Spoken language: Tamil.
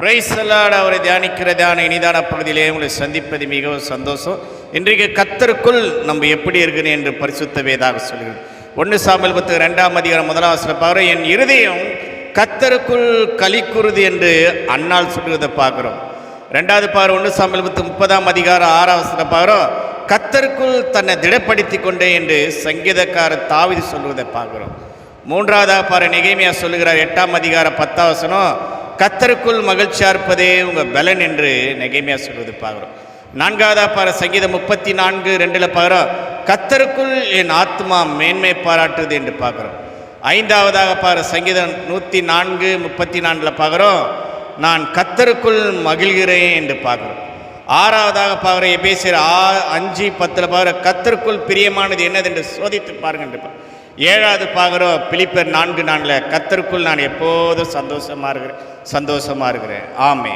பிரைசலாட அவரை தியானிக்கிறதான இனிதான பகுதியிலே உங்களை சந்திப்பது மிகவும் சந்தோஷம். இன்றைக்கு கத்தருக்குள் நம்ம எப்படி இருக்கணும் என்று பரிசுத்த வேதாக சொல்கிறது ஒன்று சாமியல் பத்து ரெண்டாம் அதிகாரம் முதலாம் வசனம் பாரு என் இருதயம் கத்தருக்குள் கலிக்குருது என்று அன்னால் சொல்கிறத பார்க்குறோம். ரெண்டாவது பாரு ஒன்று சாமியல் பத்து முப்பதாம் அதிகாரம் ஆறாவசில் வசனம் பாரு கத்தருக்குள் தன்னை திடப்படுத்தி கொண்டே என்று சங்கீதக்காரர் தாவிதி சொல்வதை பார்க்குறோம். மூன்றாவதாக பாரு நிகைமையாக சொல்லுகிறார் எட்டாம் அதிகாரம் பத்தாவசனம் கத்தருக்குள் மகிழ்ச்சியா இருப்பதே உங்கள் பலன் என்று நெகைமையாக சொல்வது பார்க்குறோம் நான்காவதா பாரு சங்கீதம் முப்பத்தி நான்கு ரெண்டில் பார்க்குறோம் கத்தருக்குள் என் ஆத்மா மேன்மை பாராட்டுது என்று பார்க்குறோம் ஐந்தாவதாக பாரு சங்கீதம் நூற்றி நான்கு முப்பத்தி நான்கில் பார்க்குறோம் நான் கத்தருக்குள் மகிழ்கிறேன் என்று பார்க்குறோம் ஆறாவதாக பார்க்குற எபேசியர் ஆ அஞ்சு பத்தில் பார்க்குற கத்தருக்குள் பிரியமானது என்னது என்று சோதித்து பாருங்கள். ஏழாவது பார்க்குறோம் பிலிப்பர் நான்கு நான்கில் கத்தருக்குள் நான் எப்போதும் சந்தோஷமாக இருக்கிறேன் சந்தோஷமாக இருக்கிறேன். ஆமே